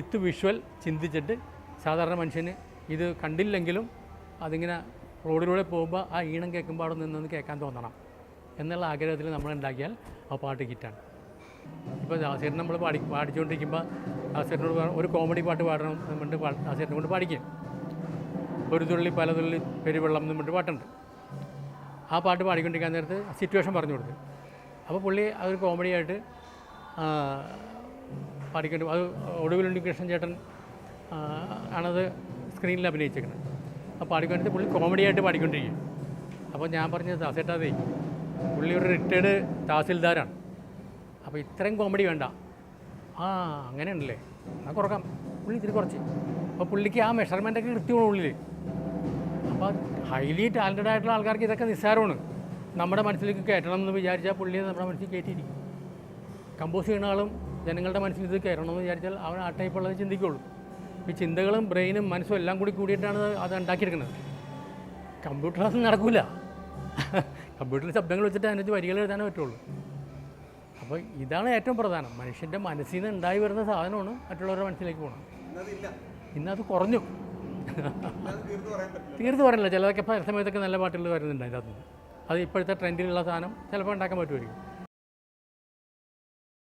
വിത്ത് visual ചിന്തിച്ചിട്ട് സാധാരണ മനുഷ്യന് ഇത് കണ്ടില്ലെങ്കിലും അതിങ്ങനെ റോഡിലൂടെ പോകുമ്പോൾ ആ ഈണം കേൾക്കുമ്പോൾ അവിടെ നിന്നൊന്ന് കേൾക്കാൻ തോന്നണം എന്നുള്ള ആഗ്രഹത്തിൽ നമ്മൾ ഉണ്ടാക്കിയാൽ ആ പാട്ട് ഹിറ്റാണ്. ഇപ്പോൾ ദാസേരൻ നമ്മൾ പാടി പാടിച്ചുകൊണ്ടിരിക്കുമ്പോൾ ദാസേരനോട് ഒരു കോമഡി പാട്ട് പാടണം എന്ന് പറഞ്ഞിട്ട് പാ- ദാസേരനെ കൊണ്ട് പാടിക്കും. ഒരു തുള്ളി പല തുള്ളി പെരുവെള്ളം എന്ന് പറഞ്ഞിട്ട് പാട്ടുണ്ട്. ആ പാട്ട് പാടിക്കൊണ്ടിരിക്കാൻ നേരത്ത് സിറ്റുവേഷൻ പറഞ്ഞു കൊടുത്തു. അപ്പോൾ പുള്ളി അതൊരു കോമഡിയായിട്ട് പാടിക്കൊണ്ട് അത് ഒടുവിൽ ഉണ്ണികൃഷ്ണൻ ചേട്ടൻ ആണത് സ്ക്രീനിൽ അഭിനയിച്ചേക്കുന്നത്. അപ്പോൾ പാടിക്കൊണ്ടിട്ട് പുള്ളി കോമഡി ആയിട്ട് പാടിക്കൊണ്ടിരിക്കും. അപ്പോൾ ഞാൻ പറഞ്ഞത് ദാസേട്ടാതെ പുള്ളി ഒരു റിട്ടയർഡ് തഹസിൽദാരാണ്. അപ്പോൾ ഇത്രയും കോമഡി വേണ്ട. ആ അങ്ങനെയുണ്ടല്ലേ എന്നാൽ കുറക്കാം. പുള്ളി ഇത്തിരി കുറച്ച്. അപ്പോൾ പുള്ളിക്ക് ആ മെഷർമെന്റൊക്കെ കൃത്യമാണ് ഉള്ളിൽ അപ്പോൾ ഹൈലി ടാലന്റഡ് ആയിട്ടുള്ള ആൾക്കാർക്ക് ഇതൊക്കെ നിസ്സാരമാണ്. നമ്മുടെ മനസ്സിലേക്ക് കയറ്റണം എന്ന് വിചാരിച്ചാൽ പുള്ളി നമ്മുടെ മനസ്സിൽ കയറ്റിയിരിക്കും. കമ്പോസ് ചെയ്യുന്ന ആളും ജനങ്ങളുടെ മനസ്സിൽ ഇത് കയറണം എന്ന് വിചാരിച്ചാൽ അവൻ ആ ടൈപ്പുള്ളത് ചിന്തിക്കുള്ളൂ. ഈ ചിന്തകളും ബ്രെയിനും മനസ്സും എല്ലാം കൂടി കൂടിയിട്ടാണ് അത് ഉണ്ടാക്കിയെടുക്കുന്നത്. ക്ലാസ് നടക്കില്ല കമ്പ്യൂട്ടറിൽ ശബ്ദങ്ങൾ വെച്ചിട്ട് അതിനകത്ത് വരികൾ എഴുതാനേ പറ്റുള്ളൂ. അപ്പോൾ ഇതാണ് ഏറ്റവും പ്രധാനം. മനുഷ്യന്റെ മനസ്സിൽ നിന്ന് ഉണ്ടായി വരുന്ന സാധനമാണ് മറ്റുള്ളവരുടെ മനസ്സിലേക്ക് പോകണം ഇന്നത് കുറഞ്ഞു. തീർത്ത് പറയില്ല ചിലതൊക്കെ പല സമയത്തൊക്കെ നല്ല പാട്ടുകൾ വരുന്നുണ്ട് അതിനകത്ത്. അത് ഇപ്പോഴത്തെ ട്രെൻഡിലുള്ള സാധനം ചിലപ്പോൾ ഉണ്ടാക്കാൻ പറ്റുമായിരിക്കും.